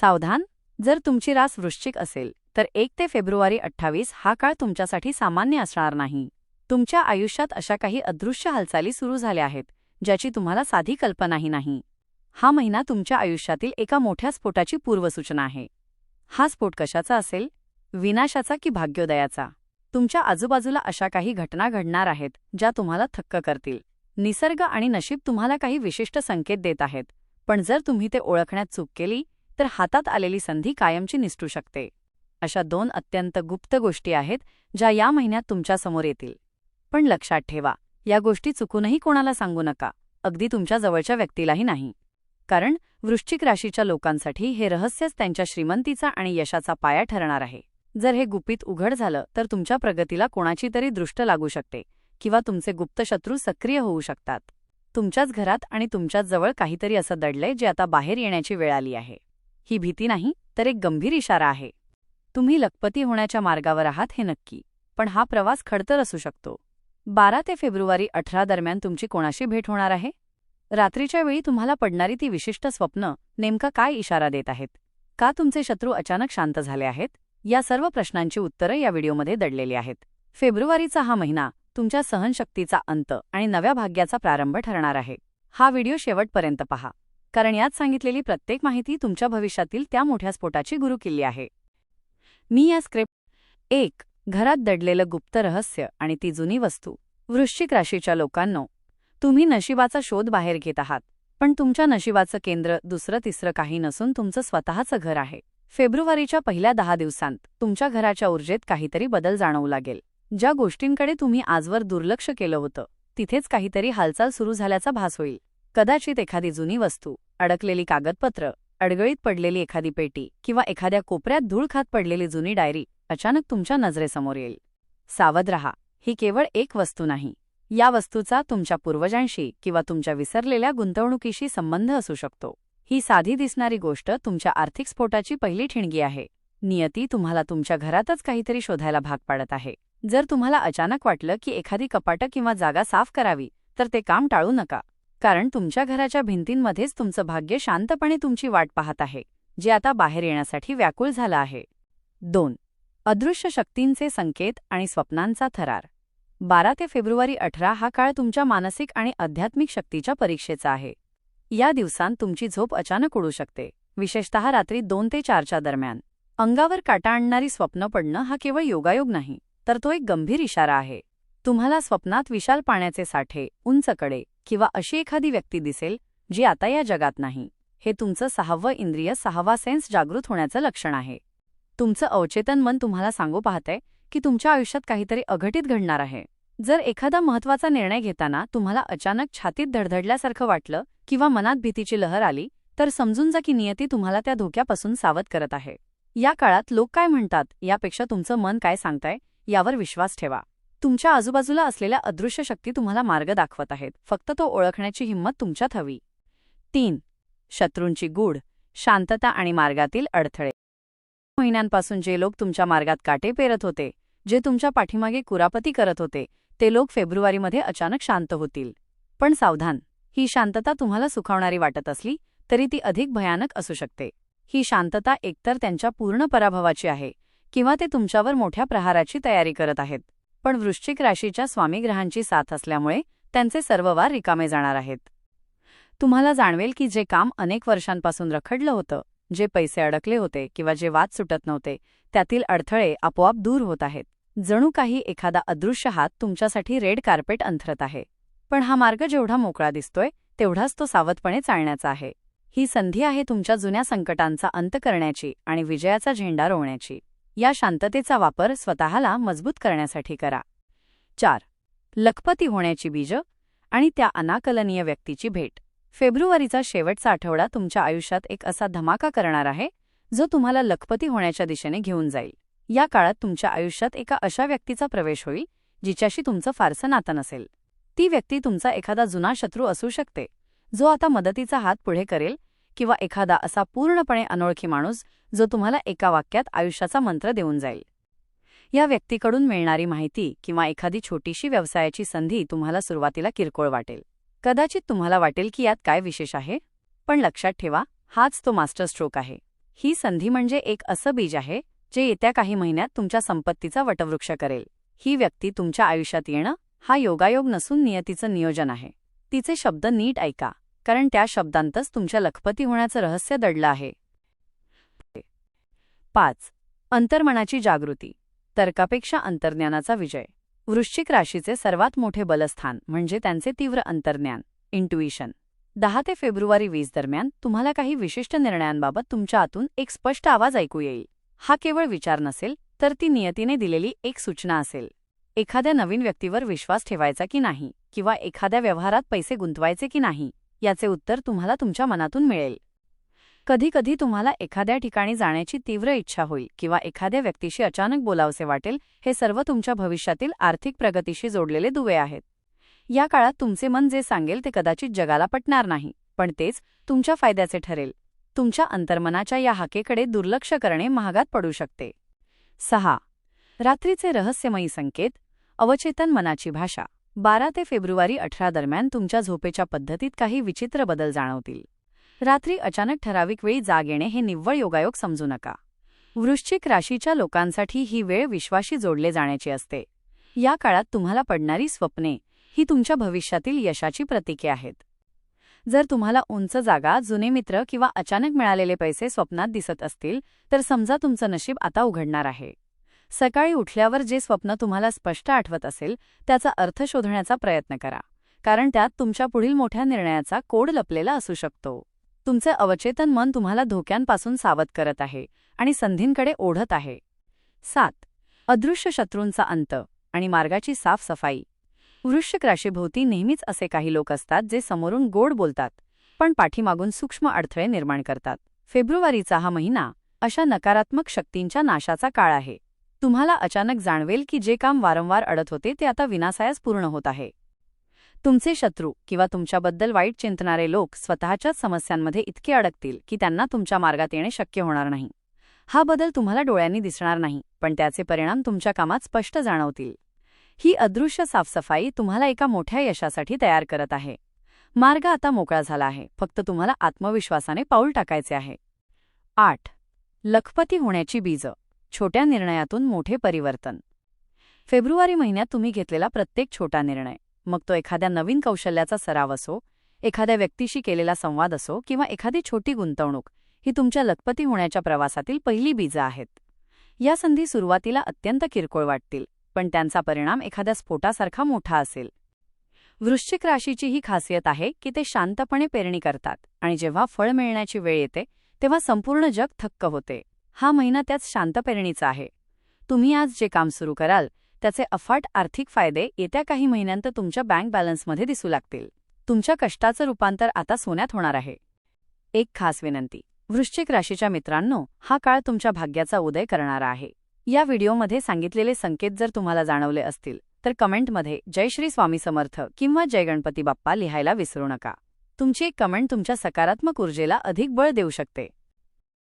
सावधान जर तुमची रास वृश्चिक असेल तर एक ते फेब्रुवारी अठ्ठावीस हा काळ तुमच्यासाठी सामान्य असणार नाही. तुमच्या आयुष्यात अशा काही अदृश्य हालचाली सुरू झाल्या आहेत ज्याची तुम्हाला साधी कल्पनाही नाही. हा महिना तुमच्या आयुष्यातील एका मोठ्या स्फोटाची पूर्वसूचना आहे. हा स्फोट कशाचा असेल? विनाशाचा की भाग्योदयाचा? तुमच्या आजूबाजूला अशा काही घटना घडणार आहेत ज्या तुम्हाला थक्क करतील. निसर्ग आणि नशीब तुम्हाला काही विशिष्ट संकेत देत आहेत पण जर तुम्ही ते ओळखण्यात चूक केली तर हातात आलेली संधी कायमची निसटू शकते. अशा दोन अत्यंत गुप्त गोष्टी आहेत ज्या या महिन्यात तुमच्यासमोर येतील. पण लक्षात ठेवा या गोष्टी चुकूनही कोणाला सांगू नका. अगदी तुमच्या जवळच्या व्यक्तीलाही नाही. कारण वृश्चिक राशीच्या लोकांसाठी हे रहस्यच त्यांच्या श्रीमंतीचा आणि यशाचा पाया ठरणार आहे. जर हे गुपित उघड झालं तर तुमच्या प्रगतीला कोणाची तरी दृष्ट लागू शकते किंवा तुमचे गुप्त शत्रू सक्रिय होऊ शकतात. तुमच्याच घरात आणि तुमच्याच जवळ काहीतरी असं दडलंय जे आता बाहेर येण्याची वेळ आली आहे. ही भीती नाही तर एक गंभीर इशारा आहे. तुम्ही लखपती होण्याच्या मार्गावर आहात हे नक्की पण हा प्रवास खडतर असू शकतो. बारा ते फेब्रुवारी अठरा दरम्यान तुमची कोणाशी भेट होणार आहे? रात्रीच्या वेळी तुम्हाला पडणारी ती विशिष्ट स्वप्न नेमका काय इशारा देत आहेत? का तुमचे शत्रू अचानक शांत झाले आहेत? या सर्व प्रश्नांची उत्तरं या व्हिडिओमध्ये दडलेली आहेत. फेब्रुवारीचा हा महिना तुमच्या सहनशक्तीचा अंत आणि नव्या भाग्याचा प्रारंभ ठरणार आहे. हा व्हिडिओ शेवटपर्यंत पहा. कारण यात सांगितलेली प्रत्येक माहिती तुमच्या भविष्यातील त्या मोठ्या स्फोटाची गुरुकिल्ली आहे. मी या स्क्रिप्ट एक घरात दडलेलं गुप्त रहस्य आणि ती जुनी वस्तू वृश्चिक राशीच्या लोकांनो तुम्ही नशिबाचा शोध बाहेर घेत आहात पण तुमच्या नशिबाचं केंद्र दुसरं तिसरं काही नसून तुमचं स्वतःचं घर आहे. फेब्रुवारीच्या पहिल्या दहा दिवसांत तुमच्या घराच्या ऊर्जेत काहीतरी बदल जाणवू लागेल. ज्या गोष्टींकडे तुम्ही आजवर दुर्लक्ष केलं होतं तिथेच काहीतरी हालचाल सुरू झाल्याचा भास होईल. कदाचित एखादी जुनी वस्तू अडकलेली कागदपत्र अडगळीत पडलेली एखादी पेटी किंवा एखाद्या कोपऱ्यात धूळ खात पडलेली जुनी डायरी अचानक तुमच्या नजरेसमोर येईल. सावध रहा ही केवळ एक वस्तू नाही. या वस्तूचा तुमच्या पूर्वजांशी किंवा तुमच्या विसरलेल्या गुंतवणुकीशी संबंध असू शकतो. ही साधी दिसणारी गोष्ट तुमच्या आर्थिक स्फोटाची पहिली ठिणगी आहे. नियती तुम्हाला तुमच्या घरातच काहीतरी शोधायला भाग पाडत आहे. जर तुम्हाला अचानक वाटलं की एखादी कपाटं किंवा जागा साफ करावी तर ते काम टाळू नका. कारण तुमच्या घराच्या भिंतींमध्येच तुमचं भाग्य शांतपणे तुमची वाट पाहत आहे जे आता बाहेर येण्यासाठी व्याकुळ झालं आहे. दोन. अदृश्य शक्तींचे संकेत आणि स्वप्नांचा थरार. बारा ते फेब्रुवारी अठरा हा काळ तुमच्या मानसिक आणि आध्यात्मिक शक्तीच्या परीक्षेचा आहे. या दिवसांत तुमची झोप अचानक उडू शकते विशेषतः रात्री दोन ते चारच्या दरम्यान. अंगावर काटा आणणारी स्वप्न पडणं हा केवळ योगायोग नाही तर तो एक गंभीर इशारा आहे. तुम्हाला स्वप्नात विशाल पाण्याचे साठे उंचकडे किंवा अशी एखादी व्यक्ती दिसेल जी आता या जगात नाही. हे तुमचं सहावं इंद्रिय सहावा सेन्स जागृत होण्याचं लक्षण आहे. तुमचं अवचेतन मन तुम्हाला सांगू पाहतंय की तुमच्या आयुष्यात काहीतरी अघटित घडणार आहे. जर एखादा महत्त्वाचा निर्णय घेताना तुम्हाला अचानक छातीत धडधडल्यासारखं वाटलं किंवा मनात भीतीची लहर आली तर समजून जा की नियती तुम्हाला त्या धोक्यापासून सावध करत आहे. या काळात लोक काय म्हणतात यापेक्षा तुमचं मन काय सांगताय यावर विश्वास ठेवा. तुमच्या आजूबाजूला असलेल्या अदृश्य शक्ती तुम्हाला मार्ग दाखवत आहेत. फक्त तो ओळखण्याची हिंमत तुमच्यात हवी. तीन. शत्रूंची गूढ शांतता आणि मार्गातील अडथळे. महिन्यांपासून जे लोक तुमच्या मार्गात काटे पेरत होते जे तुमच्या पाठीमागे कुरापती करत होते ते लोक फेब्रुवारीमध्ये अचानक शांत होतील. पण सावधान ही शांतता तुम्हाला सुखावणारी वाटत असली तरी ती अधिक भयानक असू शकते. ही शांतता एकतर त्यांच्या पूर्ण पराभवाची आहे किंवा ते तुमच्यावर मोठ्या प्रहाराची तयारी करत आहेत. पण वृश्चिक राशीच्या स्वामीग्रहांची साथ असल्यामुळे त्यांचे सर्व वार रिकामे जाणार आहेत. तुम्हाला जाणवेल की जे काम अनेक वर्षांपासून रखडलं होतं जे पैसे अडकले होते किंवा जे वाद सुटत नव्हते त्यातील अडथळे आपोआप दूर होत आहेत. जणू काही एखादा अदृश्य हात तुमच्यासाठी रेड कार्पेट अंथरत आहे. पण हा मार्ग जेवढा मोकळा दिसतोय तेवढाच तो सावधपणे चालण्याचा आहे. ही संधी आहे तुमच्या जुन्या संकटांचा अंत करण्याची आणि विजयाचा झेंडा रोवण्याची. या शांततेचा वापर स्वतःला मजबूत करण्यासाठी करा. चार. लखपती होण्याची बीज आणि त्या अनाकलनीय व्यक्तीची भेट. फेब्रुवारीचा शेवटचा आठवडा तुमच्या आयुष्यात एक असा धमाका करणार आहे जो तुम्हाला लखपती होण्याच्या दिशेने घेऊन जाईल. या काळात तुमच्या आयुष्यात एका अशा व्यक्तीचा प्रवेश होईल जिच्याशी तुमचं फारसं नातं नसेल. ती व्यक्ती तुमचा एखादा जुना शत्रू असू शकते जो आता मदतीचा हात पुढे करेल किंवा एखादा असा पूर्णपणे अनोळखी माणूस जो तुम्हाला एका वाक्यात आयुष्याचा मंत्र देऊन जाईल. या व्यक्तीकडून मिळणारी माहिती किंवा एखादी छोटीशी व्यवसायाची संधी तुम्हाला सुरुवातीला किरकोळ वाटेल. कदाचित तुम्हाला वाटेल की यात काय विशेष आहे? पण लक्षात ठेवा हाच तो मास्टर स्ट्रोक आहे. ही संधी म्हणजे एक असं बीज आहे जे येत्या काही महिन्यात तुमच्या संपत्तीचा वटवृक्ष करेल. ही व्यक्ती तुमच्या आयुष्यात येणं हा योगायोग नसून नियतीचं नियोजन आहे. तिचे शब्द नीट ऐका. कारण त्या शब्दांतच तुमच्या लखपती होण्याचं रहस्य दडलं आहे. पाच. अंतर्मनाची जागृती. तर्कापेक्षा अंतर्ज्ञानाचा विजय. वृश्चिक राशीचे सर्वात मोठे बलस्थान म्हणजे त्यांचे तीव्र अंतर्ज्ञान इंट्युइशन दहा ते फेब्रुवारी वीस दरम्यान तुम्हाला काही विशिष्ट निर्णयांबाबत तुमच्या आतून एक स्पष्ट आवाज ऐकू येईल. हा केवळ विचार नसेल तर ती नियतीने दिलेली एक सूचना असेल. एखाद्या नवीन व्यक्तीवर विश्वास ठेवायचा की नाही किंवा एखाद्या व्यवहारात पैसे गुंतवायचे की नाही? याचे उत्तर तुम्हाला तुमच्या मनातून मिळेल. कधीकधी तुम्हाला एखाद्या ठिकाणी जाण्याची तीव्र इच्छा होईल किंवा एखाद्या व्यक्तीशी अचानक बोलावसे वाटेल हे सर्व तुमच्या भविष्यातील आर्थिक प्रगतीशी जोडलेले दुवे आहेत. या काळात तुमचे मन जे सांगेल ते कदाचित जगाला पटणार नाही पण तेच तुमच्या फायद्याचे ठरेल. तुमच्या अंतर्मनाच्या या हाकेकडे दुर्लक्ष करणे महागात पडू शकते. सहा. रात्रीचे रहस्यमयी संकेत अवचेतन मनाची भाषा. बारा ते फेब्रुवारी अठरा दरम्यान तुमच्या झोपेच्या पद्धतीत काही विचित्र बदल जाणवतील. रात्री अचानक ठराविक वेळी जाग येणे हे निव्वळ योगायोग समजू नका. वृश्चिक राशीच्या लोकांसाठी ही वेळ विश्वाशी जोडले जाण्याची असते. या काळात तुम्हाला पडणारी स्वप्ने ही तुमच्या भविष्यातील यशाची प्रतीके आहेत. जर तुम्हाला उंच जागा जुने मित्र किंवा अचानक मिळालेले पैसे स्वप्नात दिसत असतील तर समजा तुमचं नशीब आता उघडणार आहे. सकाळी उठल्यावर जे स्वप्न तुम्हाला स्पष्ट आठवत असेल त्याचा अर्थ शोधण्याचा प्रयत्न करा. कारण त्यात तुमच्या पुढील मोठ्या निर्णयाचा कोड लपलेला असू शकतो. तुमचे अवचेतन मन तुम्हाला धोक्यांपासून सावध करत आहे आणि संधींकडे ओढत आहे. सात. अदृश्य शत्रूंचा अंत आणि मार्गाची साफसफाई. वृश्चिक राशीभोवती नेहमीच असे काही लोक असतात जे समोरून गोड बोलतात पण पाठीमागून सूक्ष्म अडथळे निर्माण करतात. फेब्रुवारीचा हा महिना अशा नकारात्मक शक्तींच्या नाशाचा काळ आहे. तुम्हाला अचानक जाणवेल की जे काम वारंवार अडत होते ते आता विनासायास पूर्ण होत आहे. तुमचे शत्रू किंवा तुमच्याबद्दल वाईट चिंतणारे लोक स्वतःच्याच समस्यांमध्ये इतके अडकतील की त्यांना तुमच्या मार्गात येणे शक्य होणार नाही. हा बदल तुम्हाला डोळ्यांनी दिसणार नाही पण त्याचे परिणाम तुमच्या कामात स्पष्ट जाणवतील. ही अदृश्य साफसफाई तुम्हाला एका मोठ्या यशासाठी तयार करत आहे. मार्ग आता मोकळा झाला आहे फक्त तुम्हाला आत्मविश्वासाने पाऊल टाकायचे आहे. आठ. लखपती होण्याची बीज. छोट्या निर्णयातून मोठे परिवर्तन. फेब्रुवारी महिन्यात तुम्ही घेतलेला प्रत्येक छोटा निर्णय. मग तो एखाद्या नवीन कौशल्याचा सराव असो एखाद्या व्यक्तीशी केलेला संवाद असो किंवा एखादी छोटी गुंतवणूक ही तुमच्या लखपती होण्याच्या प्रवासातील पहिली बीजं आहेत. या संधी सुरुवातीला अत्यंत किरकोळ वाटतील पण त्यांचा परिणाम एखाद्या स्फोटासारखा मोठा असेल. वृश्चिक राशीची ही खासियत आहे की ते शांतपणे पेरणी करतात आणि जेव्हा फळ मिळण्याची वेळ येते तेव्हा संपूर्ण जग थक्क होते. हा महिना त्याच शांत पेरणीचा आहे. तुम्ही आज जे काम सुरू कराल त्याचे अफाट आर्थिक फायदे येत्या काही महिन्यांत तुमच्या बँक बॅलन्समध्ये दिसू लागतील. तुमच्या कष्टाचं रूपांतर आता सोन्यात होणार आहे. एक खास विनंती. वृश्चिक राशीच्या मित्रांनो हा काळ तुमच्या भाग्याचा उदय करणारा आहे. या व्हिडिओमध्ये सांगितलेले संकेत जर तुम्हाला जाणवले असतील तर कमेंटमध्ये जय श्री स्वामी समर्थ किंवा जय गणपती बाप्पा लिहायला विसरू नका. तुमची एक कमेंट तुमच्या सकारात्मक ऊर्जेला अधिक बळ देऊ शकते.